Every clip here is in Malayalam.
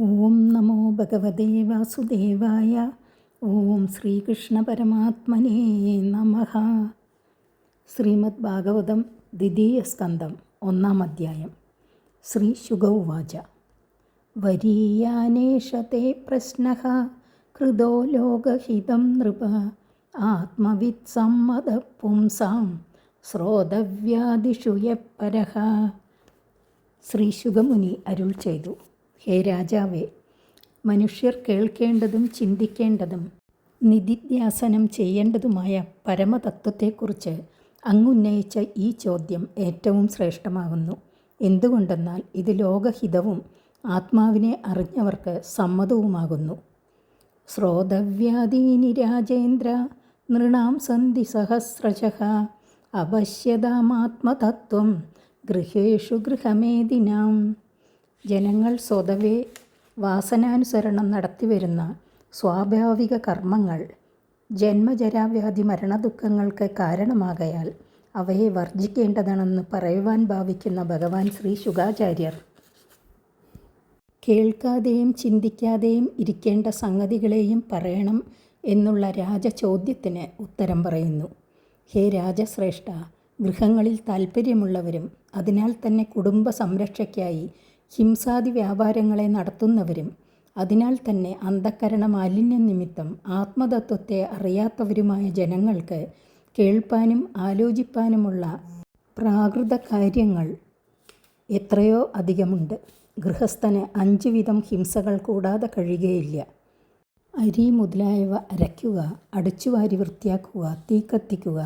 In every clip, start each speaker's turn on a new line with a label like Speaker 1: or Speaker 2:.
Speaker 1: ഓം നമോ ഭഗവതേ വാസുദേവായ. ഓം ശ്രീകൃഷ്ണ പരമാത്മനേ നമ. ശ്രീമദ് ഭാഗവതം ദ്വിതീയ സ്കന്ധം ഒന്നാം അധ്യായം. ശ്രീ ശുഗൗവാച. വരീയാനേഷത്തെ പ്രശ്ന. കൃതോ ലോകഹിതം നൃപ. ആത്മവിത് സമ്മത പുംസാം ശ്രോതവ്യാദിഷു യപ്പരഹ ശ്രീ ശുഗമുനി അരുൾ ചെയ്തു. ഹേ രാജാവേ മനുഷ്യർ കേൾക്കേണ്ടതും ചിന്തിക്കേണ്ടതും നിധിധ്യാസനം ചെയ്യേണ്ടതുമായ പരമതത്വത്തെക്കുറിച്ച് അങ്ങുന്നയിച്ച ഈ ചോദ്യം ഏറ്റവും ശ്രേഷ്ഠമാകുന്നു. എന്തുകൊണ്ടെന്നാൽ ഇത് ലോകഹിതവും ആത്മാവിനെ അറിഞ്ഞവർക്ക് സമ്മതവുമാകുന്നു. ശ്രോതവ്യാദീനി രാജേന്ദ്ര നൃണാം സന്ധി സഹസ്രശ അപശ്യതാമാത്മതത്വം ഗൃഹേഷു ഗൃഹമേദിനാം ജനങ്ങൾ സ്വതവേ വാസനാനുസരണം നടത്തിവരുന്ന സ്വാഭാവിക കർമ്മങ്ങൾ ജന്മജരാവ്യാധി മരണദുഃഖങ്ങൾക്ക് കാരണമാകയാൽ അവയെ വർജിക്കേണ്ടതാണെന്ന് പറയുവാൻ ഭാവിക്കുന്ന ഭഗവാൻ ശ്രീ ശുഗാചാര്യർ കേൾക്കാതെയും ചിന്തിക്കാതെയും ഇരിക്കേണ്ട സംഗതികളെയും പറയണം എന്നുള്ള രാജചോദ്യത്തിന് ഉത്തരം പറയുന്നു. ഹേ രാജശ്രേഷ്ഠ ഗൃഹങ്ങളിൽ താൽപ്പര്യമുള്ളവരും അതിനാൽ തന്നെ കുടുംബ സംരക്ഷയ്ക്കായി ഹിംസാദി വ്യാപാരങ്ങളെ നടത്തുന്നവരും അതിനാൽ തന്നെ അന്ധക്കരണ മാലിന്യ നിമിത്തം ആത്മതത്വത്തെ അറിയാത്തവരുമായ ജനങ്ങൾക്ക് കേൾപ്പാനും ആലോചിപ്പാനുമുള്ള പ്രാകൃത കാര്യങ്ങൾ എത്രയോ അധികമുണ്ട്. ഗൃഹസ്ഥന് അഞ്ച് വിധം ഹിംസകൾ കൂടാതെ കഴിയുകയില്ല. അരി മുതലായവ അരയ്ക്കുക അടിച്ചുവാരി വൃത്തിയാക്കുക തീ കത്തിക്കുക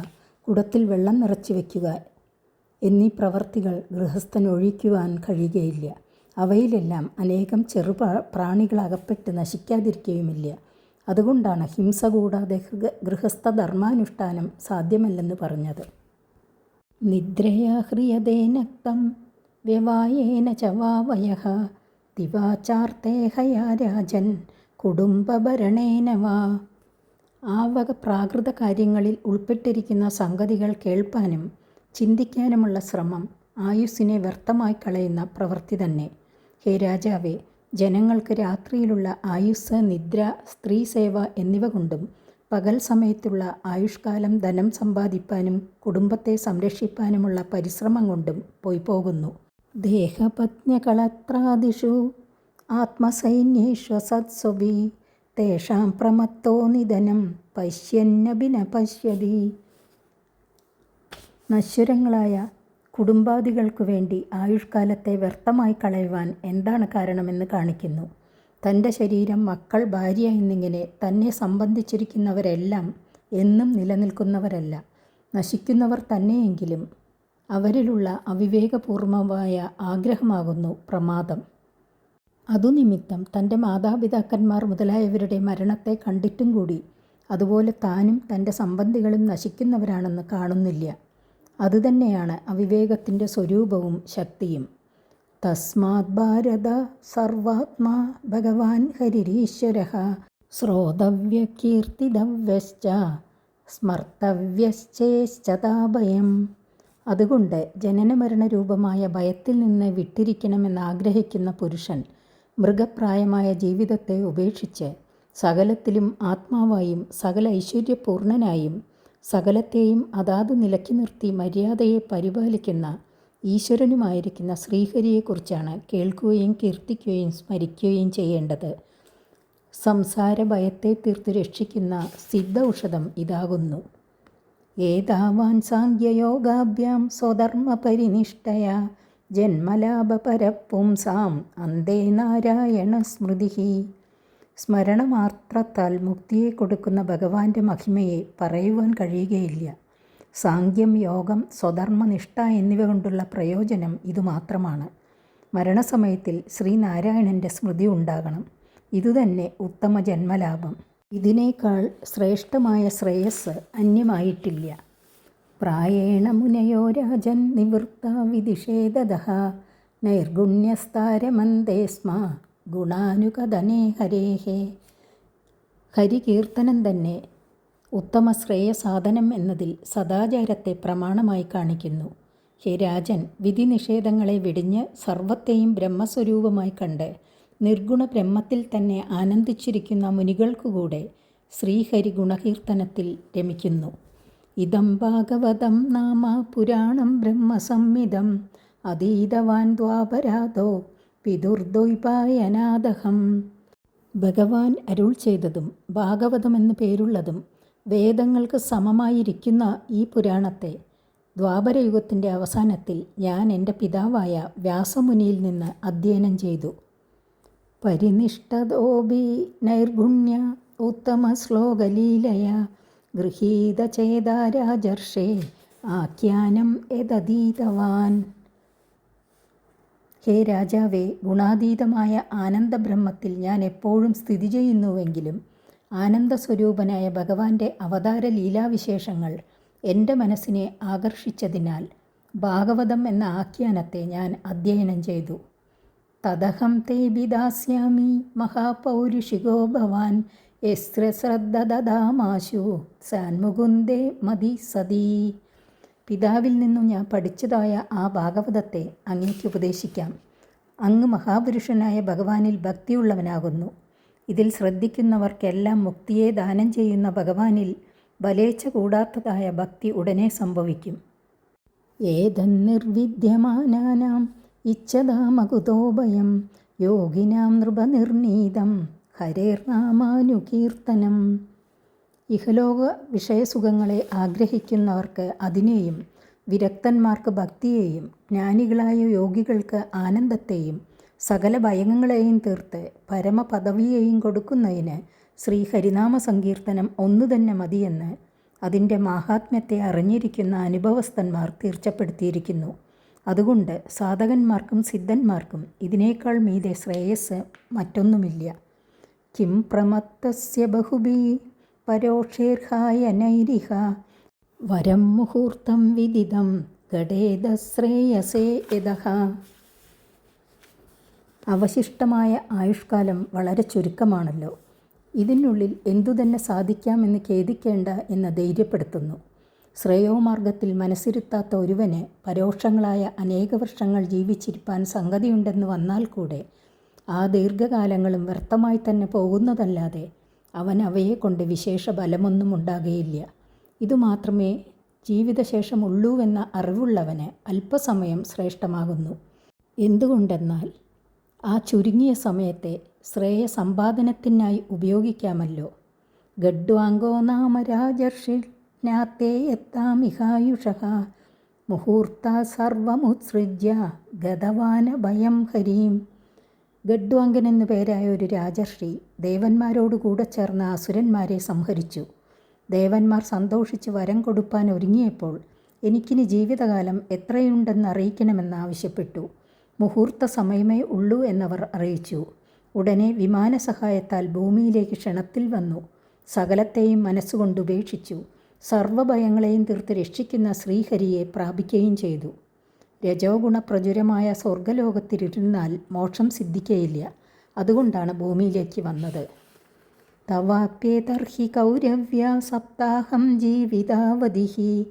Speaker 1: കുടത്തിൽ വെള്ളം നിറച്ചു വയ്ക്കുക എന്നീ പ്രവർത്തികൾ ഗൃഹസ്ഥൻ ഒഴിക്കുവാൻ കഴിയുകയില്ല. അവയിലെല്ലാം അനേകം ചെറു പ്രാണികൾ അകപ്പെട്ട് നശിക്കാതിരിക്കുകയുമില്ല അതുകൊണ്ടാണ് ഹിംസ കൂടാതെ ഗൃഹസ്ഥ ധർമാനുഷ്ഠാനം സാധ്യമല്ലെന്ന് പറഞ്ഞത്. നിദ്രയാ ഹ്രിയതേനക്തം വ്യവായേന ചവാവയ ദിവാചാർത്തേഹയാ രാജൻ കുടുംബഭരണേന വാ ആ വക പ്രാകൃത കാര്യങ്ങളിൽ ഉൾപ്പെട്ടിരിക്കുന്ന സംഗതികൾ കേൾപ്പാനും ചിന്തിക്കാനുമുള്ള ശ്രമം ആയുസ്സിനെ വ്യർത്ഥമായി കളയുന്ന പ്രവൃത്തി തന്നെ. ഹേ രാജാവേ ജനങ്ങൾക്ക് രാത്രിയിലുള്ള ആയുസ് നിദ്ര സ്ത്രീ സേവ എന്നിവ കൊണ്ടും പകൽ സമയത്തുള്ള ആയുഷ്കാലം ധനം സമ്പാദിപ്പാനും കുടുംബത്തെ സംരക്ഷിപ്പാനുമുള്ള പരിശ്രമം കൊണ്ടും പോയി പോകുന്നു. ദേഹപത്ന്യകളത്രാദിഷു ആത്മസൈന്യേഷ്വസത്സുവി തേഷാം പ്രമത്തോ നിധനം പശ്യന്നഭിന പശ്യതി നശ്വരങ്ങളായ കുടുംബാദികൾക്കു വേണ്ടി ആയുഷ്കാലത്തെ വ്യർത്ഥമായി കളയുവാൻ എന്താണ് കാരണമെന്ന് കാണിക്കുന്നു. തന്റെ ശരീരം മക്കൾ ഭാര്യ എന്നിങ്ങനെ തന്നെ സംബന്ധിച്ചിരിക്കുന്നവരെല്ലാം എന്നും നിലനിൽക്കുന്നവരല്ല. നശിക്കുന്നവർ തന്നെയെങ്കിലും അവരിലുള്ള അവിവേകപൂർവമായ ആഗ്രഹമാകുന്നു പ്രമാദം. അതുനിമിത്തം തന്റെ മാതാപിതാക്കന്മാർ മുതലായവരുടെ മരണത്തെ കണ്ടിട്ടും കൂടി അതുപോലെ താനും തന്റെ സംബന്ധികളും നശിക്കുന്നവരാണെന്ന് കാണുന്നില്ല. അതുതന്നെയാണ് അവിവേകത്തിന്റെ സ്വരൂപവും ശക്തിയും. തസ്മാത് ഭാരത സർവാത്മാ ഭഗവാൻ ഹരിരീശ്വര ശ്രോതവ്യകീർത്തിതവ്യശ്ച സ്മർത്തവ്യശ്ചേശ്ചതാഭയം അതുകൊണ്ട് ജനനമരണ രൂപമായ ഭയത്തിൽ നിന്ന് വിട്ടിരിക്കണമെന്ന് ആഗ്രഹിക്കുന്ന പുരുഷൻ മൃഗപ്രായമായ ജീവിതത്തെ ഉപേക്ഷിച്ച് സകലത്തിലും ആത്മാവായും സകല ഐശ്വര്യപൂർണനായും സകലത്തെയും അതാത് നിലയ്ക്ക് നിർത്തി മര്യാദയെ പരിപാലിക്കുന്ന ഈശ്വരനുമായിരിക്കുന്ന ശ്രീഹരിയെക്കുറിച്ചാണ് കേൾക്കുകയും കീർത്തിക്കുകയും സ്മരിക്കുകയും ചെയ്യേണ്ടത്. സംസാര ഭയത്തെ തീർത്ത് രക്ഷിക്കുന്ന സിദ്ധ ഔഷധം ഇതാകുന്നു. ഏതാവാൻ സാഖ്യയോഗാഭ്യാം സ്വധർമ്മ പരിനിഷ്ഠയ ജന്മലാഭപരപുംസാം അന്തേ നാരായണ സ്മൃതി സ്മരണമാത്രത്താൽ മുക്തിയെ കൊടുക്കുന്ന ഭഗവാന്റെ മഹിമയെ പറയുവാൻ കഴിയുകയില്ല. സാങ്ക്യം യോഗം സ്വധർമ്മനിഷ്ഠ എന്നിവ കൊണ്ടുള്ള പ്രയോജനം ഇതുമാത്രമാണ്. മരണസമയത്തിൽ ശ്രീനാരായണന്റെ സ്മൃതി ഉണ്ടാകണം. ഇതുതന്നെ ഉത്തമ ജന്മലാഭം. ഇതിനേക്കാൾ ശ്രേഷ്ഠമായ ശ്രേയസ് അന്യമായിട്ടില്ല. പ്രായേണ മുനയോ രാജൻ നിവൃത്ത വിധിഷേധദ നൈർഗുണ്യസ്താരമന്തേ സ്മ. ഗുണാനുകഥനേ ഹരേഹേ ഹരികീർത്തനം തന്നെ ഉത്തമ ശ്രേയസാധനം എന്നതിൽ സദാചാരത്തെ പ്രമാണമായി കാണിക്കുന്നു. ഹേ രാജൻ വിധി നിഷേധങ്ങളെ വെടിഞ്ഞ് സർവത്തെയും ബ്രഹ്മസ്വരൂപമായി കണ്ട് നിർഗുണ ബ്രഹ്മത്തിൽ തന്നെ ആനന്ദിച്ചിരിക്കുന്ന മുനികൾക്കുകൂടെ ശ്രീഹരി ഗുണകീർത്തനത്തിൽ രമിക്കുന്നു. ഇതം ഭാഗവതം നാമ പുരാണം ബ്രഹ്മസംഹിതം അതീതവാൻ ദ്വാപരാധോ പിതുർദ്വൈപായനാദഹം ഭഗവാൻ അരുൾ ചെയ്തതും ഭാഗവതമെന്ന് പേരുള്ളതും വേദങ്ങൾക്ക് സമമായിരിക്കുന്ന ഈ പുരാണത്തെ ദ്വാപരയുഗത്തിന്റെ അവസാനത്തിൽ ഞാൻ എന്റെ പിതാവായ വ്യാസമുനിയിൽ നിന്ന് അധ്യയനം ചെയ്തു. പരിനിഷ്ഠതോപി നൈർഗുണ്യ ഉത്തമ ശ്ലോകലീലയ ഗൃഹീതചേതാരാജർഷേ ആഖ്യാനം യതതീതവാൻ ഹേ രാജാവേ ഗുണാതീതമായ ആനന്ദബ്രഹ്മത്തിൽ ഞാൻ എപ്പോഴും സ്ഥിതി ചെയ്യുന്നുവെങ്കിലും ആനന്ദസ്വരൂപനായ ഭഗവാന്റെ അവതാര ലീലാവിശേഷങ്ങൾ എന്റെ മനസ്സിനെ ആകർഷിച്ചതിനാൽ ഭാഗവതം എന്ന ആഖ്യാനത്തെ ഞാൻ അധ്യയനം ചെയ്തു. തദഹം തേ വിദാസ്യാമി മഹാപൗരുഷികോ ഭവാൻ യസ്ത്ര ശ്രദ്ധ ദദാമാശു സാൻമുകുന്ദേ മതി സതീ. പിതാവിൽ നിന്നും ഞാൻ പഠിച്ചതായ ആ ഭാഗവതത്തെ അങ്ങേക്ക് ഉപദേശിക്കാം. അങ്ങ് മഹാപുരുഷനായ ഭഗവാനിൽ ഭക്തിയുള്ളവനാകുന്നു. ഇതിൽ ശ്രദ്ധിക്കുന്നവർക്കെല്ലാം മുക്തിയെ ദാനം ചെയ്യുന്ന ഭഗവാനിൽ ബലേച്ഛ കൂടാത്തതായ ഭക്തി ഉടനെ സംഭവിക്കും. ഏതന്നിർവിദ്യമാനാനാം ഇച്ഛതാമകുതോഭയം യോഗിനാം നൃപനിർണീതം ഹരേർനാമാനുകീർത്തനം ഇഹലോക വിഷയസുഖങ്ങളെ ആഗ്രഹിക്കുന്നവർക്ക് അതിനെയും വിരക്തന്മാർക്ക് ഭക്തിയെയും ജ്ഞാനികളായ യോഗികൾക്ക് ആനന്ദത്തെയും സകല ഭയങ്ങളെയും തീർത്ത് പരമപദവിയെയും കൊടുക്കുന്നതിന് ശ്രീ ഹരിനാമ സങ്കീർത്തനം ഒന്നു തന്നെ മതിയെന്ന് അതിന്റെ മാഹാത്മ്യത്തെ അറിഞ്ഞിരിക്കുന്ന അനുഭവസ്ഥന്മാർ തീർച്ചപ്പെടുത്തിയിരിക്കുന്നു. അതുകൊണ്ട് സാധകന്മാർക്കും സിദ്ധന്മാർക്കും ഇതിനേക്കാൾ മീതെ ശ്രേയസ് മറ്റൊന്നുമില്ല. കിം പ്രമത്തസ്യ ബഹുബി പരോക്ഷേർഹായ നൈരിഹ വരം മുഹൂർത്തം വിദിതം ഘടേദശ്രേയസേ യതഹ അവശിഷ്ടമായ ആയുഷ്കാലം വളരെ ചുരുക്കമാണല്ലോ. ഇതിനുള്ളിൽ എന്തുതന്നെ സാധിക്കാമെന്ന് ഖേദിക്കേണ്ട എന്ന് ധൈര്യപ്പെടുത്തുന്നു. ശ്രേയോമാർഗത്തിൽ മനസ്സിരുത്താത്ത ഒരുവന് പരോക്ഷങ്ങളായ അനേക വർഷങ്ങൾ ജീവിച്ചിരിപ്പാൻ സംഗതിയുണ്ടെന്ന് വന്നാൽ കൂടെ ആ ദീർഘകാലങ്ങളും വ്യർത്ഥമായി തന്നെ പോകുന്നതല്ലാതെ അവൻ അവയെ കൊണ്ട് വിശേഷ ബലമൊന്നും ഉണ്ടാകുകയില്ല ഇതുമാത്രമേ ജീവിതശേഷമുള്ളൂവെന്ന അറിവുള്ളവന് അല്പസമയം ശ്രേഷ്ഠമാകുന്നു. എന്തുകൊണ്ടെന്നാൽ ആ ചുരുങ്ങിയ സമയത്തെ ശ്രേയ സമ്പാദനത്തിനായി ഉപയോഗിക്കാമല്ലോ. ഗഡ്വാങ്കോ നാമ രാജർഷി ജ്ഞാത്തേ എത്താമിഹായുഷ മുഹൂർത്ത സർവമുത്സൃജ്യ ഗതവാന ഭയം ഹരീം. ഗഡ്വാങ്കൻ എന്നു പേരായ ഒരു രാജർഷി ദേവന്മാരോട് കൂടെ ചേർന്ന അസുരന്മാരെ സംഹരിച്ചു. ദേവന്മാർ സന്തോഷിച്ച് വരം കൊടുപ്പാൻ ഒരുങ്ങിയപ്പോൾ എനിക്കിനി ജീവിതകാലം എത്രയുണ്ടെന്ന് അറിയിക്കണമെന്ന് ആവശ്യപ്പെട്ടു. മുഹൂർത്ത സമയമേ ഉള്ളൂ എന്നവർ അറിയിച്ചു. ഉടനെ വിമാന സഹായത്താൽ ഭൂമിയിലേക്ക് ക്ഷണത്തിൽ വന്നു. സകലത്തെയും മനസ്സുകൊണ്ട് ഉപേക്ഷിച്ചു. സർവഭയങ്ങളെയും തീർത്ത് രക്ഷിക്കുന്ന ശ്രീഹരിയെ പ്രാപിക്കുകയും ചെയ്തു. രജോ ഗുണപ്രചുരമായ സ്വർഗലോകത്തിരുന്നാൽ മോക്ഷം സിദ്ധിക്കയില്ല. അതുകൊണ്ടാണ് ഭൂമിയിലേക്ക് വന്നത്. തവാപ്യേതർഹി കൗരവ്യ സപ്താഹം ജീവിതാവധി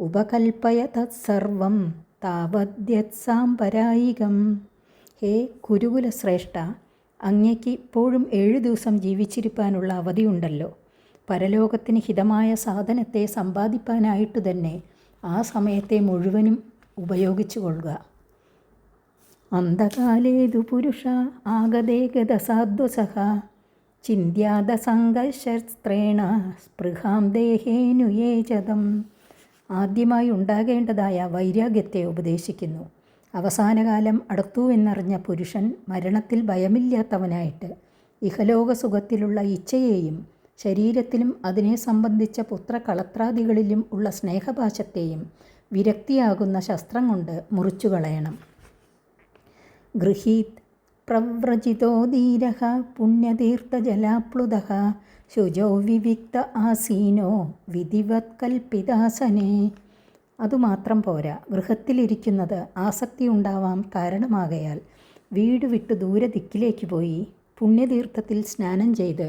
Speaker 1: ഉപകൽപ്പയ തത്സർവം താവദ്യത്സാംപരായികം ഹേ കുരുകുലശ്രേഷ്ഠ അങ്ങയ്ക്ക് ഇപ്പോഴും ഏഴു ദിവസം ജീവിച്ചിരിപ്പാനുള്ള അവധിയുണ്ടല്ലോ. പരലോകത്തിന് ഹിതമായ സാധനത്തെ സമ്പാദിപ്പാനായിട്ട് തന്നെ ആ സമയത്തെ മുഴുവനും ഉപയോഗിച്ചു കൊള്ളുക അന്ധകാലേതു പുരുഷ ആഗതേകദസാധ്വസഹ ഗതസാധ്വസഹ ചിന്യാത സംഘർഷസ്ത്രേണ സ്പൃഹാം ദേഹേനുയേചതം ആദ്യമായി ഉണ്ടാകേണ്ടതായ വൈരാഗ്യത്തെ ഉപദേശിക്കുന്നു. അവസാനകാലം അടുത്തു എന്നറിഞ്ഞ പുരുഷൻ മരണത്തിൽ ഭയമില്ലാത്തവനായിട്ട് ഇഹലോക സുഖത്തിലുള്ള ഇച്ഛയെയും ശരീരത്തിലും അതിനെ സംബന്ധിച്ച പുത്രകളത്രാദികളിലും ഉള്ള സ്നേഹപാശത്തെയും വിരക്തിയാകുന്ന ശസ്ത്രം കൊണ്ട് മുറിച്ചു കളയണം ഗൃഹീത് പ്രവ്രജിതോ ധീര പുണ്യതീർത്ഥജലാപ്ലുത ശുചോ വിവിക്ത ആസീനോ വിധിവത് കൽപ്പിതാസനെ അതുമാത്രം പോരാ ഗൃഹത്തിലിരിക്കുന്നത് ആസക്തി ഉണ്ടാവാം കാരണമാകയാൽ വീട് വിട്ട് ദൂരെ ദിക്കിലേക്ക് പോയി പുണ്യതീർത്ഥത്തിൽ സ്നാനം ചെയ്ത്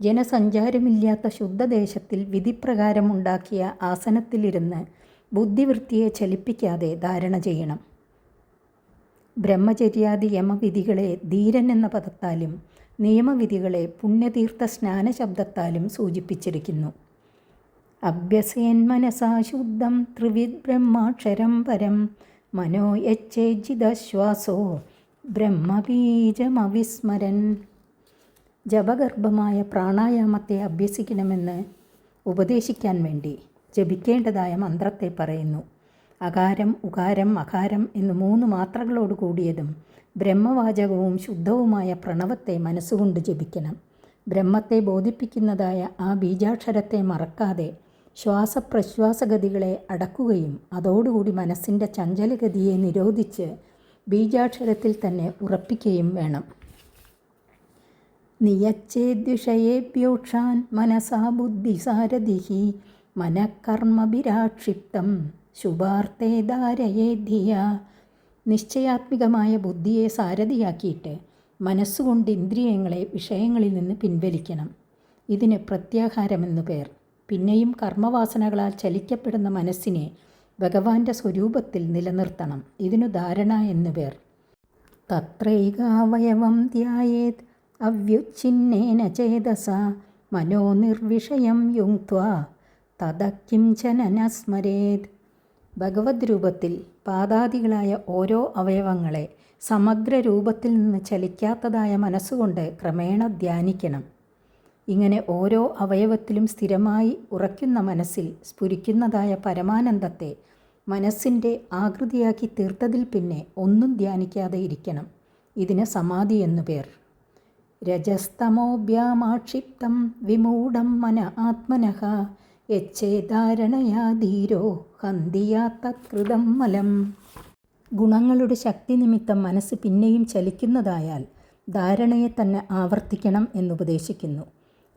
Speaker 1: ജനസഞ്ചാരമില്ലാത്ത ശുദ്ധദേശത്തിൽ വിധിപ്രകാരം ഉണ്ടാക്കിയ ആസനത്തിലിരുന്ന് ബുദ്ധിവൃത്തിയെ ചലിപ്പിക്കാതെ ധാരണ ചെയ്യണം. ബ്രഹ്മചര്യാദി യമവിധികളെ ധീരൻ എന്ന പദത്താലും നിയമവിധികളെ പുണ്യതീർത്ഥ സ്നാന ശബ്ദത്താലും സൂചിപ്പിച്ചിരിക്കുന്നു. അഭ്യസേൻ മനസാ ശുദ്ധം ത്രിവിദ് ബ്രഹ്മാക്ഷരം പരം മനോ യച്ചേജിതശ്വാസോ ബ്രഹ്മബീജമവിസ്മരൻ. ജപഗർഭമായ പ്രാണായാമത്തെ അഭ്യസിക്കണമെന്ന് ഉപദേശിക്കാൻ വേണ്ടി ജപിക്കേണ്ടതായ മന്ത്രത്തെ പറയുന്നു. അകാരം ഉകാരം അകാരം എന്ന് മൂന്ന് മാത്രകളോട് കൂടിയതും ബ്രഹ്മവാചകവും ശുദ്ധവുമായ പ്രണവത്തെ മനസ്സുകൊണ്ട് ജപിക്കണം. ബ്രഹ്മത്തെ ബോധിപ്പിക്കുന്നതായ ആ ബീജാക്ഷരത്തെ മറക്കാതെ ശ്വാസപ്രശ്വാസഗതികളെ അടക്കുകയും അതോടുകൂടി മനസ്സിന്റെ ചഞ്ചലഗതിയെ നിരോധിച്ച് ബീജാക്ഷരത്തിൽ തന്നെ ഉറപ്പിക്കുകയും വേണം. നിയച്ചേദ്വിഷയേഭ്യോക്ഷാൻ മനസാ ബുദ്ധിസാരഥി മനഃകർമ്മഭിരാക്ഷിപ്തം ശുഭാർത്ഥേ ധാരയേ ധിയ. നിശ്ചയാത്മികമായ ബുദ്ധിയെ സാരഥിയാക്കിയിട്ട് മനസ്സുകൊണ്ട് ഇന്ദ്രിയങ്ങളെ വിഷയങ്ങളിൽ നിന്ന് പിൻവലിക്കണം. ഇതിന് പ്രത്യാഹാരമെന്നു പേർ. പിന്നെയും കർമ്മവാസനകളാൽ ചലിക്കപ്പെടുന്ന മനസ്സിനെ ഭഗവാന്റെ സ്വരൂപത്തിൽ നിലനിർത്തണം. ഇതിനു ധാരണ എന്നു പേർ. തത്രൈകാവയവം ധ്യായേത്. അവ്യുച്ഛിന്നേന ചേതസ. മനോനിർവിഷയം മനോ നിർവിഷയം ജനന സ്മരേത് ഭഗവത് രൂപത്തിൽ പാദാദികളായ ഓരോ അവയവങ്ങളെ സമഗ്ര രൂപത്തിൽ നിന്ന് ചലിക്കാത്തതായ മനസ്സുകൊണ്ട് ക്രമേണ ധ്യാനിക്കണം. ഇങ്ങനെ ഓരോ അവയവത്തിലും സ്ഥിരമായി ഉറയ്ക്കുന്ന മനസ്സിൽ സ്ഫുരിക്കുന്നതായ പരമാനന്ദത്തെ മനസ്സിന്റെ ആകൃതിയാക്കി തീർത്തതിൽ പിന്നെ ഒന്നും ധ്യാനിക്കാതെ ഇരിക്കണം. ഇതിന് സമാധി എന്നു പേർ. രജസ്തമോഭ്യാമാക്ഷിപ്തം വിമൂഢം മന ആത്മനഃ യച്ചേധാരണയാ ധീരോ ഹന്തിയാ തത്കൃതം മലം. ഗുണങ്ങളുടെ ശക്തി നിമിത്തം മനസ്സ് പിന്നെയും ചലിക്കുന്നതായാൽ ധാരണയെ തന്നെ ആവർത്തിക്കണം എന്നുപദേശിക്കുന്നു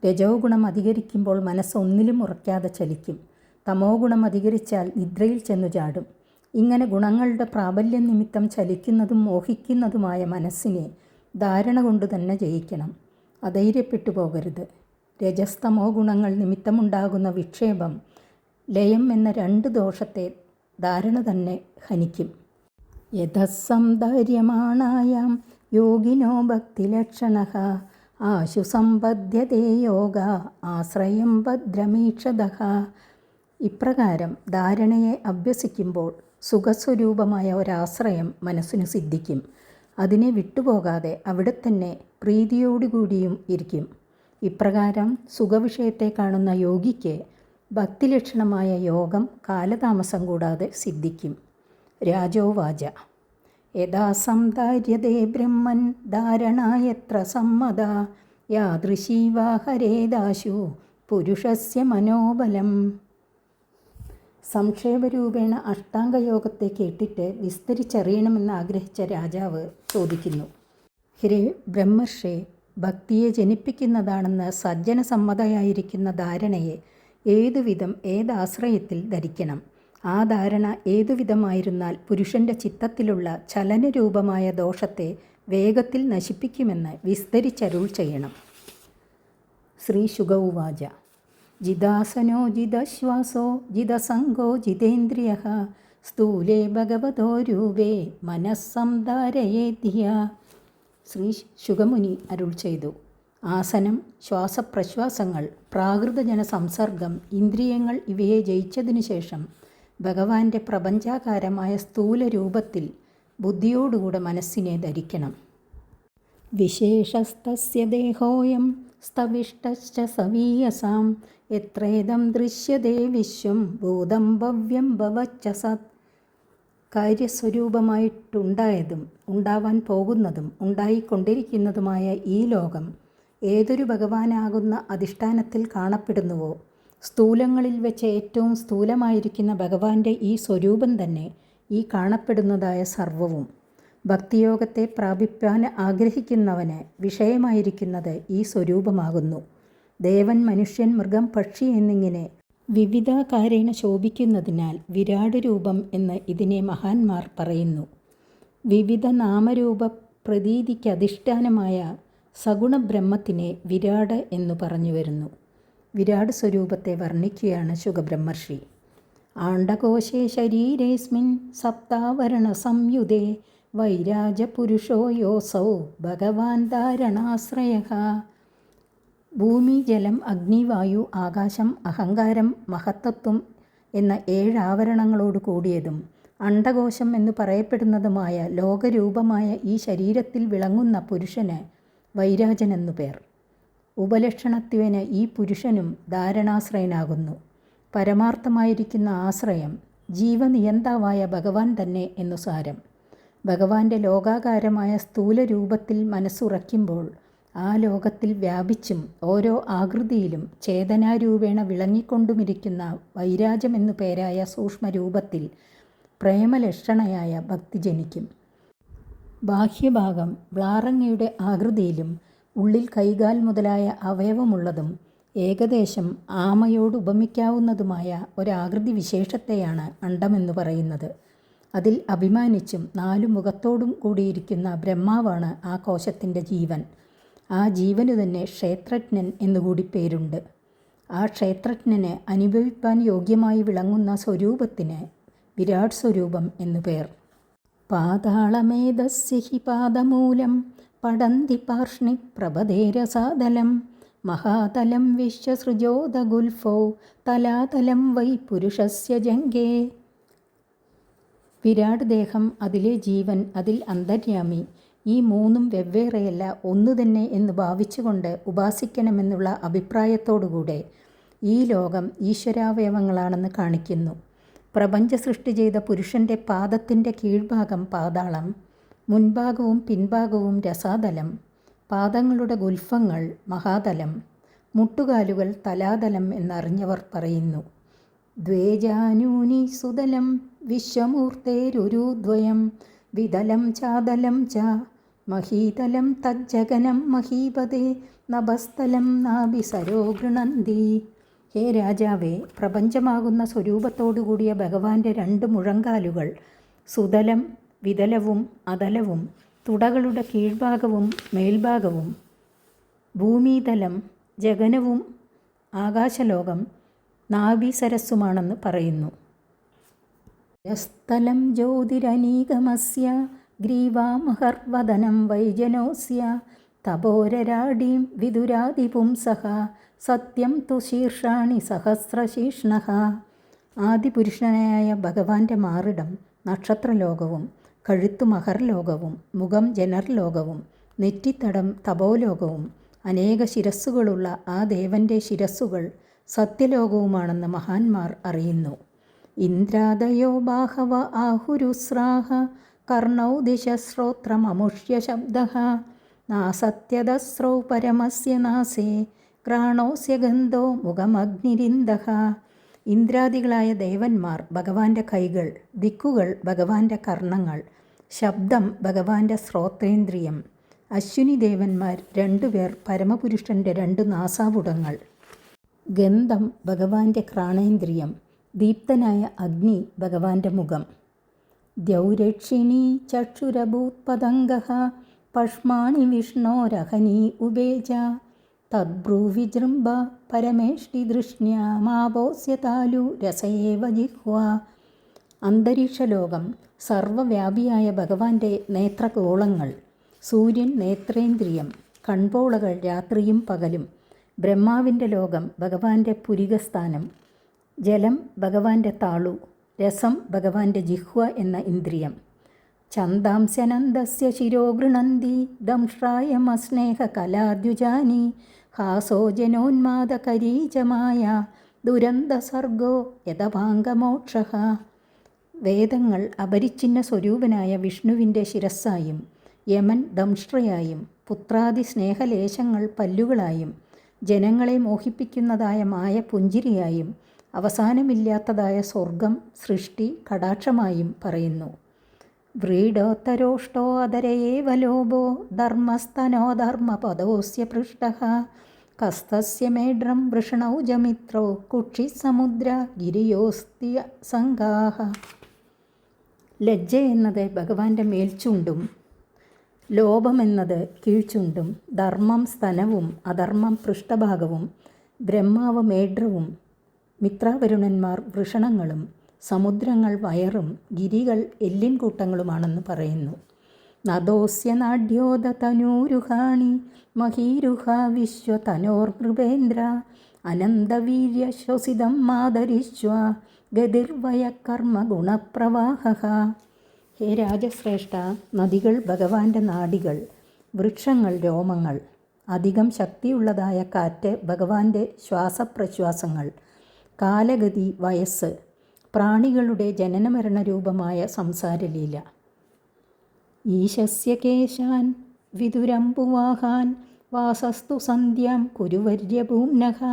Speaker 1: രജോ ഗുണം അധികരിക്കുമ്പോൾ മനസ്സ് ഒന്നിലും ഉറയ്ക്കാതെ ചലിക്കും. തമോ ഗുണം അധികരിച്ചാൽ നിദ്രയിൽ ചെന്നു ചാടും. ഇങ്ങനെ ഗുണങ്ങളുടെ പ്രാബല്യം നിമിത്തം ചലിക്കുന്നതും മോഹിക്കുന്നതുമായ മനസ്സിനെ ധാരണ കൊണ്ട് തന്നെ ജയിക്കണം. അധൈര്യപ്പെട്ടു പോകരുത്. രജസ്തമോ ഗുണങ്ങൾ നിമിത്തമുണ്ടാകുന്ന വിക്ഷേപം ലയം എന്ന രണ്ട് ദോഷത്തെ ധാരണ തന്നെ ഹനിക്കും. യഥസംധൈര്യമാണായാം യോഗിനോ ഭക്തിലക്ഷണ. ആശു സമ്പദ്യതേ യോഗ ആശ്രയം ഭദ്രമീക്ഷത. ഇപ്രകാരം ധാരണയെ അഭ്യസിക്കുമ്പോൾ സുഖസ്വരൂപമായ ഒരാശ്രയം മനസ്സിന് സിദ്ധിക്കും. അതിനെ വിട്ടുപോകാതെ അവിടെ തന്നെ പ്രീതിയോടുകൂടിയും ഇരിക്കും. ഇപ്രകാരം സുഖവിഷയത്തെ കാണുന്ന യോഗിക്ക് ഭക്തിലക്ഷണമായ യോഗം കാലതാമസം കൂടാതെ സിദ്ധിക്കും. രാജോവാച. യഥാ സംധാര്യതേ ബ്രഹ്മൻ ധാരണായത്ര സമ്മത. യാദൃശീവാ ഹരേദാശു പുരുഷസ്യ മനോബലം. സംക്ഷേപരൂപേണ അഷ്ടാംഗയോഗത്തെ കേട്ടിട്ട് വിസ്തരിച്ചറിയണമെന്ന് ആഗ്രഹിച്ച രാജാവ് ചോദിക്കുന്നു. ഹിരേ ബ്രഹ്മർഷേ ഭക്തിയെ ജനിപ്പിക്കുന്നതാണെന്ന് സജ്ജനസമ്മതയായിരിക്കുന്ന ധാരണയെ ഏതുവിധം ഏതാശ്രയത്തിൽ ധരിക്കണം? ആ ധാരണ ഏതുവിധമായിരുന്നാൽ പുരുഷന്റെ ചിത്തത്തിലുള്ള ചലനരൂപമായ ദോഷത്തെ വേഗത്തിൽ നശിപ്പിക്കുമെന്ന് വിസ്തരിച്ചരുൾ ചെയ്യണം. ശ്രീ ശുഗൗവാച. ജിതാസനോ ജിതശ്വാസോ ജിതസംഗോ ജിതേന്ദ്രിയ സ്ഥൂലേ ഭഗവതോ രൂപേ മനസ്സംധാരയേ ധിയ ശ്രീ ശുഗമുനി അരുൾ ചെയ്തു. ആസനം ശ്വാസപ്രശ്വാസങ്ങൾ പ്രാകൃതജന സംസർഗം ഇന്ദ്രിയങ്ങൾ ഇവയെ ജയിച്ചതിനു ശേഷം ഭഗവാന്റെ പ്രപഞ്ചാകാരമായ സ്ഥൂല രൂപത്തിൽ ബുദ്ധിയോടുകൂടെ മനസ്സിനെ ധരിക്കണം. വിശേഷസ്തസ്യ സ്തവിഷ്ടശ്ച സവീയസാം. എത്രേദം ദൃശ്യതേ വിശ്വം ഭൂതം ഭവ്യം ഭവച്ച സത്. കാര്യസ്വരൂപമായിട്ടുണ്ടായതും ഉണ്ടാവാൻ പോകുന്നതും ഉണ്ടായിക്കൊണ്ടിരിക്കുന്നതുമായ ഈ ലോകം ഏതൊരു ഭഗവാനാകുന്ന അധിഷ്ഠാനത്തിൽ കാണപ്പെടുന്നുവോ? സ്ഥൂലങ്ങളിൽ വെച്ച് ഏറ്റവും സ്ഥൂലമായിരിക്കുന്ന ഭഗവാന്റെ ഈ സ്വരൂപം തന്നെ ഈ കാണപ്പെടുന്നതായ സർവവും. ഭക്തിയോഗത്തെ പ്രാപിപ്പാൻ ആഗ്രഹിക്കുന്നവന് വിഷയമായിരിക്കുന്നത് ഈ സ്വരൂപമാകുന്നു. ദേവൻ മനുഷ്യൻ മൃഗം പക്ഷി എന്നിങ്ങനെ വിവിധാകാരേണ ശോഭിക്കുന്നതിനാൽ വിരാട് രൂപം എന്ന് ഇതിനെ മഹാന്മാർ പറയുന്നു. വിവിധ നാമരൂപ പ്രതീതിക്ക് അധിഷ്ഠാനമായ സഗുണബ്രഹ്മത്തിനെ വിരാട് എന്നു പറഞ്ഞു വരുന്നു വിരാട് സ്വരൂപത്തെ വർണിക്കുകയാണ് ശുഖബ്രഹ്മർഷി ആണ്ടകോശേ ശരീരേസ്മിൻ സപ്താവരണ സംയുതേ വൈരാജപുരുഷോ യോസൗ ഭഗവാൻ ധാരണാശ്രയ ഭൂമി ജലം അഗ്നി വായു ആകാശം അഹങ്കാരം മഹത്തത്വം എന്ന ഏഴ് ആവരണങ്ങളോട് കൂടിയതും അണ്ഡകോശം എന്ന് പറയപ്പെടുന്നതുമായ ലോകരൂപമായ ഈ ശരീരത്തിൽ വിളങ്ങുന്ന പുരുഷന് വൈരാജൻ എന്നു പേർ. ഉപലക്ഷണത്വന് ഈ പുരുഷനും ധാരണാശ്രയനാകുന്നു. പരമാർത്ഥമായിരിക്കുന്ന ആശ്രയം ജീവനിയന്താവായ ഭഗവാൻ തന്നെ എന്നു സാരം. ഭഗവാന്റെ ലോകാകാരമായ സ്ഥൂല രൂപത്തിൽ മനസ്സുറയ്ക്കുമ്പോൾ ആ ലോകത്തിൽ വ്യാപിച്ചും ഓരോ ആകൃതിയിലും ചേതനാരൂപേണ വിളങ്ങിക്കൊണ്ടുമിരിക്കുന്ന വൈരാജമെന്നു പേരായ സൂക്ഷ്മരൂപത്തിൽ പ്രേമലക്ഷണയായ ഭക്തി ജനിക്കും. ബാഹ്യഭാഗം ബ്ലാറങ്ങയുടെ ആകൃതിയിലും ഉള്ളിൽ കൈകാൽ മുതലായ അവയവമുള്ളതും ഏകദേശം ആമയോട് ഉപമിക്കാവുന്നതുമായ ഒരാകൃതി വിശേഷത്തെയാണ് അണ്ടമെന്ന് പറയുന്നത്. അതിൽ അഭിമാനിച്ചും നാലു മുഖത്തോടും കൂടിയിരിക്കുന്ന ബ്രഹ്മാവാണ് ആ കോശത്തിന്റെ ജീവൻ. ആ ജീവന് തന്നെ ക്ഷേത്രജ്ഞൻ എന്നുകൂടി പേരുണ്ട്. ആ ക്ഷേത്രജ്ഞന് അനുഭവിപ്പാൻ യോഗ്യമായി വിളങ്ങുന്ന സ്വരൂപത്തിന് വിരാട് സ്വരൂപം എന്നു പേർ. പാതാളമേധസ്യ ഹി പാദമൂലം പടന്തി പാർഷ്ണി പ്രഭതേരസാതലം മഹാതലം വിശ്വസൃജോദഗുൽഫോ തലാതലം വൈ പുരുഷസ്യ ജംഗേ. വിരാട് ദേഹം അതിലെ ജീവൻ അതിൽ അന്തര്യാമി. ഈ മൂന്നും വെവ്വേറെയല്ല ഒന്നു തന്നെ എന്ന് ഭാവിച്ചുകൊണ്ട് ഉപാസിക്കണമെന്നുള്ള അഭിപ്രായത്തോടുകൂടെ ഈ ലോകം ഈശ്വരാവയവങ്ങളാണെന്ന് കാണിക്കുന്നു. പ്രപഞ്ച സൃഷ്ടി ചെയ്ത പുരുഷന്റെ പാദത്തിന്റെ കീഴ്ഭാഗം പാതാളം മുൻഭാഗവും പിൻഭാഗവും രസാതലം പാദങ്ങളുടെ ഗുൽഫങ്ങൾ മഹാതലം മുട്ടുകാലുകൾ തലാതലം എന്നറിഞ്ഞവർ പറയുന്നു. ദ്വേജാനൂനി സുതലം വിശ്വമൂർത്തേരുരുദ്വയം വിതലം ചാതലം ച മഹീതലം തജ്ജഗനം മഹീപതേ നഭസ്ഥലം നാഭിസരോ ഗൃണന്തി ഹേ രാജാവേ പ്രപഞ്ചമാകുന്ന സ്വരൂപത്തോടുകൂടിയ ഭഗവാന്റെ രണ്ട് മുഴങ്കാലുകൾ സുതലം വിതലവും അതലവും തുടകളുടെ കീഴ്ഭാഗവും മേൽഭാഗവും ഭൂമിതലം ജഗനവും ആകാശലോകം നാഭിസരസ്സുമാണെന്ന് പറയുന്നു. സ്ഥലം ജ്യോതിരനീകമസ്യ ഗ്രീവാമഹർവദനം വൈജനോസ്യ. തപോരരാടീം വിദുരാതിപുംസഹ സത്യം തു ശീർഷാണി സഹസ്രശീഷ്ണ. ആദിപുരുഷനായ ഭഗവാന്റെ മാറിടം നക്ഷത്രലോകവും കഴുത്തു മഹർലോകവും മുഖം ജനർലോകവും നെറ്റിത്തടം തപോലോകവും അനേക ശിരസ്സുകളുള്ള ആ ദേവന്റെ ശിരസ്സുകൾ സത്യലോകവുമാണെന്ന് മഹാന്മാർ അറിയുന്നു. ഇന്ദ്രാദയോ ബാഹവ ആഹുരുസ്രാഹ. കർണൗ ദിശശ്രോത്രമമുഷ്യ ശബ്ദ നാസത്യതസ്രൗ പരമസ്യ നാസേ ക്രാണോസ്യ ഗന്ധോ മുഖമഗ്നിരിന്ദ ഇന്ദ്രാദികളായ ദേവന്മാർ ഭഗവാന്റെ കൈകൾ ദിക്കുകൾ ഭഗവാന്റെ കർണങ്ങൾ ശബ്ദം ഭഗവാന്റെ ശ്രോത്രേന്ദ്രിയം അശ്വിനി ദേവന്മാർ രണ്ടുപേർ പരമപുരുഷന്റെ രണ്ട് നാസാവുടങ്ങൾ. ഗന്ധം ഭഗവാന്റെ ക്രാണേന്ദ്രിയം ദീപ്തനായ അഗ്നി ഭഗവാന്റെ മുഖം. പഷ്മാണി വിഷ്ണോരഹനി ഉപേജ തദ്ബ്രൂവിജൃംഭ പരമേഷ്ടി ദൃഷ്ണ്യാമാപോസ്യ താലു രസയേവ ജിഹ്വ. അന്തരീക്ഷലോകം സർവവ്യാപിയായ ഭഗവാന്റെ നേത്രഗോളങ്ങൾ സൂര്യൻ നേത്രേന്ദ്രിയം കൺപോളകൾ രാത്രിയും പകലും ബ്രഹ്മാവിന്റെ ലോകം ഭഗവാന്റെ പുരികസ്ഥാനം ജലം ഭഗവാന്റെ താളു രസം ഭഗവാന്റെ ജിഹ്വ എന്ന ഇന്ദ്രിയം. ചന്ദാംസ്യനന്ദസ്യ ശിരോഗൃണന്തി ദംഷ്രായം അസ്നേഹ കലാദ്യുജാനി ഹാസോജനോന്മാദകരീചമായ ദുരന്തസർഗോ യഥഭാംഗമോക്ഷ വേദങ്ങൾ അപരിച്ഛിന്ന സ്വരൂപനായ വിഷ്ണുവിന്റെ ശിരസ്സായും യമൻ ദംഷ്ട്രയായും പുത്രാദി സ്നേഹലേശങ്ങൾ പല്ലുകളായും ജനങ്ങളെ മോഹിപ്പിക്കുന്നതായ മായ പുഞ്ചിരിയായും അവസാനമില്ലാത്തതായ സ്വർഗം സൃഷ്ടി കടാക്ഷമായും പറയുന്നു. വ്രീഡോത്തരോഷ്ടോ അതരയേവ ലോഭോ ധർമ്മസ്തനോ ധർമ്മപദോസ്യ പൃഷ്ട. കസ്തസ്യ മേഡ്രം വൃഷണൗജമിത്രോ കുക്ഷിസമുദ്ര ഗിരിയോസ്തിയ സംഘാഹ. ലജ്ജ എന്നത് ഭഗവാന്റെ മേൽച്ചുണ്ടും ലോഭമെന്നത് കീഴ്ചുണ്ടും ധർമ്മം സ്തനവും അധർമ്മം പൃഷ്ഠഭാഗവും ബ്രഹ്മാവ് മേഡ്രവും മിത്രാവരുണന്മാർ വൃഷണങ്ങളും സമുദ്രങ്ങൾ വയറും ഗിരികൾ എല്ലിൻ കൂട്ടങ്ങളുമാണെന്ന് പറയുന്നു. നദോസ്യ നാഡ്യോദതനൂരുഹാണി മഹീരുഹ വിശ്വതനോർനൃപേന്ദ്ര അനന്തവീര്യ ശ്വസിതം മാതരിശ്വ ഗതിർവയ കർമ്മ ഗുണപ്രവാഹ ഹേ രാജശ്രേഷ്ഠ നദികൾ ഭഗവാന്റെ നാടികൾ വൃക്ഷങ്ങൾ രോമങ്ങൾ അധികം ശക്തിയുള്ളതായ കാറ്റ് ഭഗവാന്റെ ശ്വാസപ്രശ്വാസങ്ങൾ കാലഗതി വയസ്സ് പ്രാണികളുടെ ജനനമരണ രൂപമായ സംസാരലീല. ഈശസ്യ കേശാൻ വാസസ്തു വാസസ്തു സന്ധ്യാം അവ്യക്തമാഹുർ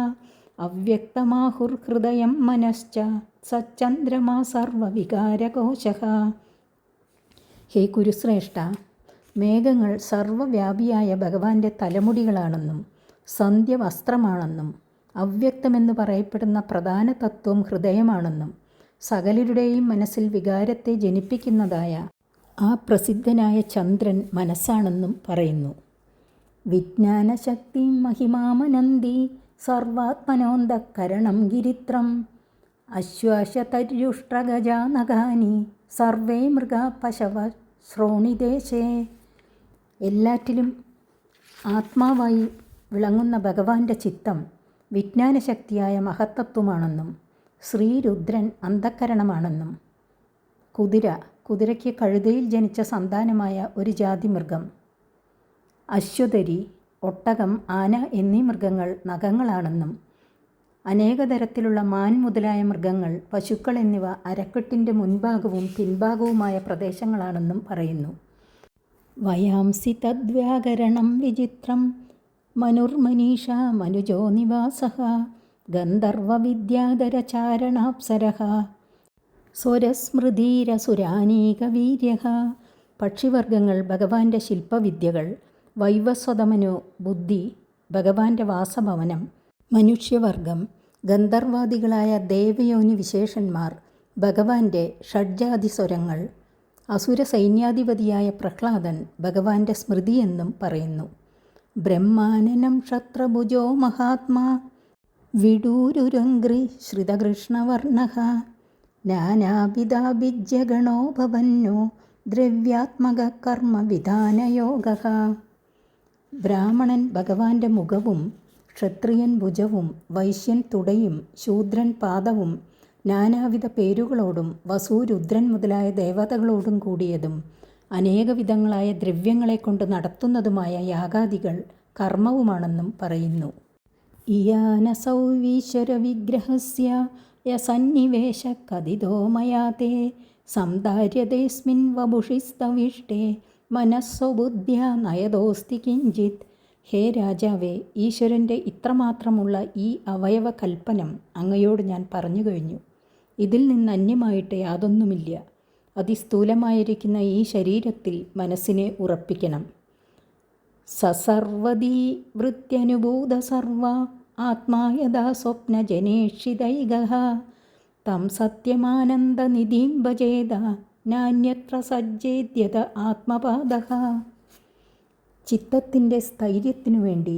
Speaker 1: അവ്യക്തമാഹുർഹൃദയം മനശ്ച സച്ചന്ദ്രമാ സർവവികാരകോശ ഹേ കുരുശ്രേഷ്ഠ മേഘങ്ങൾ സർവവ്യാപിയായ ഭഗവാന്റെ തലമുടികളാണെന്നും സന്ധ്യ വസ്ത്രമാണെന്നും അവ്യക്തമെന്ന് പറയപ്പെടുന്ന പ്രധാന തത്വം ഹൃദയമാണെന്നും സകലരുടെയും മനസ്സിൽ വികാരത്തെ ജനിപ്പിക്കുന്നതായ ആ പ്രസിദ്ധനായ ചന്ദ്രൻ മനസ്സാണെന്നും പറയുന്നു. വിജ്ഞാനശക്തി മഹിമാമനന്തി സർവാത്മനോന്തക്കരണം ഗിരിത്രം. അശ്വാശതര്യുഷ്ട്രഗജാനഗാനി സർവേ മൃഗ പശവ ശ്രോണിദേശേ. എല്ലാറ്റിലും ആത്മാവായി വിളങ്ങുന്ന ഭഗവാന്റെ ചിത്തം വിജ്ഞാനശക്തിയായ മഹത്തത്വമാണെന്നും ശ്രീരുദ്രൻ അന്ധക്കരണമാണെന്നും കുതിര കുതിരയ്ക്ക് കഴുതയിൽ ജനിച്ച സന്താനമായ ഒരു ജാതി മൃഗം അശ്വതരി ഒട്ടകം ആന എന്നീ മൃഗങ്ങൾ നഖങ്ങളാണെന്നും അനേകതരത്തിലുള്ള മാൻ മുതലായ മൃഗങ്ങൾ പശുക്കൾ എന്നിവ അരക്കെട്ടിന്റെ മുൻഭാഗവും പിൻഭാഗവുമായ പ്രദേശങ്ങളാണെന്നും പറയുന്നു. വയാംസി തദ്വ്യാകരണം വിചിത്രം മനുർമനീഷ മനുജോ നിവാസ ഗന്ധർവവിദ്യാധരചാരണാപ്സര സ്വരസ്മൃതിരസുരാനീകവീര്യ പക്ഷിവർഗങ്ങൾ ഭഗവാന്റെ ശില്പവിദ്യകൾ വൈവസ്വതമനു ബുദ്ധി ഭഗവാന്റെ വാസഭവനം മനുഷ്യവർഗം ഗന്ധർവാദികളായ ദേവയോനി വിശേഷന്മാർ ഭഗവാന്റെ ഷഡ്ജാതി സ്വരങ്ങൾ അസുര സൈന്യാധിപതിയായ പ്രഹ്ലാദൻ ഭഗവാന്റെ സ്മൃതിയെന്നും പറയുന്നു. ബ്രഹ്മാനനം ക്ഷത്രഭുജോ മഹാത്മാ. വിഡൂരുരംഗ്രി ശ്രിതകൃഷ്ണവർണ നാനാവിധാഭിജ്യഗണോ ഭവന്നോ. ദ്രവ്യാത്മക കർമ്മവിധാനയോഗ ബ്രാഹ്മണൻ ഭഗവാന്റെ മുഖവും ക്ഷത്രിയൻ ഭുജവും വൈശ്യൻ തുടയും ശൂദ്രൻ പാദവും നാനാവിധ പേരുകളോടും വസൂരുദ്രൻ മുതലായ ദേവതകളോടും കൂടിയതും അനേകവിധങ്ങളായ ദ്രവ്യങ്ങളെ കൊണ്ട് നടത്തുന്നതുമായ യാഗാദികൾ കർമ്മവുമാണെന്നും പറയുന്നു. ഇയാനസൗ ഈശ്വരവിഗ്രഹസ്യ യസന്നിവേശ കഥിതോ മയാ തേ സന്ധാര്യതേസ്മിൻ വപുഷിസ്തവിഷ്ടേ മനസ്സോ ബുദ്ധ്യ നയതോസ്തി കിഞ്ചിത്. ഹേ രാജാവേ ഈശ്വരന്റെ ഇത്രമാത്രമുള്ള ഈ അവയവ കൽപ്പനം അങ്ങയോട് ഞാൻ പറഞ്ഞു കഴിഞ്ഞു. ഇതിൽ നിന്ന് അന്യമായിട്ട് യാതൊന്നുമില്ല. അതിസ്ഥൂലമായിരിക്കുന്ന ഈ ശരീരത്തിൽ മനസ്സിനെ ഉറപ്പിക്കണം. സസർവതീ വൃത്യനുഭൂത സർവ ആത്മാ സ്വപ്ന സ്വപ്നജനേഷിതൈക തം സത്യമാനന്ദനിധിം ഭജേത നാന്യത്ര സജ്ജേദ്യത ആത്മപാദ ചിത്തത്തിന്റെ സ്ഥൈര്യത്തിനു വേണ്ടി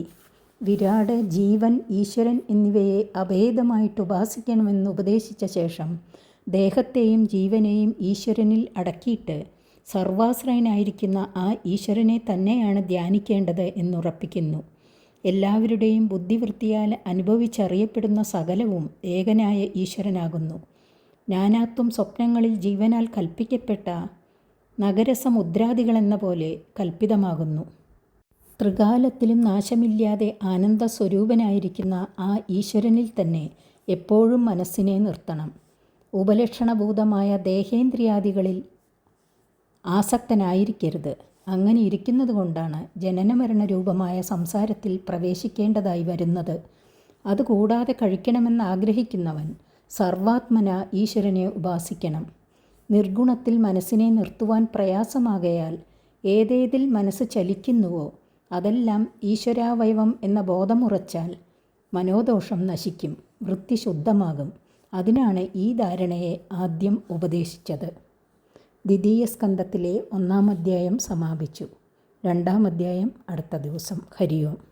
Speaker 1: വിരാട് ജീവൻ ഈശ്വരൻ എന്നിവയെ അഭേദമായിട്ട് ഉപാസിക്കണമെന്ന് ഉപദേശിച്ച ശേഷം ദേഹത്തെയും ജീവനെയും ഈശ്വരനിൽ അടക്കിയിട്ട് സർവാശ്രയനായിരിക്കുന്ന ആ ഈശ്വരനെ തന്നെയാണ് ധ്യാനിക്കേണ്ടത് എന്നുറപ്പിക്കുന്നു. എല്ലാവരുടെയും ബുദ്ധിവൃത്തിയാൽ അനുഭവിച്ചറിയപ്പെടുന്ന സകലവും ഏകനായ ഈശ്വരനാകുന്നു. നാനാത്വം സ്വപ്നങ്ങളിൽ ജീവനാൽ കൽപ്പിക്കപ്പെട്ട നഗരസമുദ്രാദികളെന്ന പോലെ കൽപ്പിതമാകുന്നു. ത്രികാലത്തിലും നാശമില്ലാതെ ആനന്ദ സ്വരൂപനായിരിക്കുന്ന ആ ഈശ്വരനിൽ തന്നെ എപ്പോഴും മനസ്സിനെ നിർത്തണം. ഉപലക്ഷണഭൂതമായ ദേഹേന്ദ്രിയാദികളിൽ ആസക്തനായിരിക്കരുത്. അങ്ങനെ ഇരിക്കുന്നത് കൊണ്ടാണ് ജനനമരണ രൂപമായ സംസാരത്തിൽ പ്രവേശിക്കേണ്ടതായി വരുന്നത്. അതുകൂടാതെ കഴിക്കണമെന്ന് ആഗ്രഹിക്കുന്നവൻ സർവാത്മന ഈശ്വരനെ ഉപാസിക്കണം. നിർഗുണത്തിൽ മനസ്സിനെ നിർത്തുവാൻ പ്രയാസമാകയാൽ ഏതേതിൽ മനസ്സ് ചലിക്കുന്നുവോ അതെല്ലാം ഈശ്വരാവയവം എന്ന ബോധമുറച്ചാൽ മനോദോഷം നശിക്കും വൃത്തി ശുദ്ധമാകും. അതിനാണ് ഈ ധാരണയെ ആദ്യം ഉപദേശിച്ചത്. ദ്വിതീയ സ്കന്ധത്തിലെ ഒന്നാം അധ്യായം സമാപിച്ചു. രണ്ടാം അധ്യായം അടുത്ത ദിവസം. ഹരിയോം.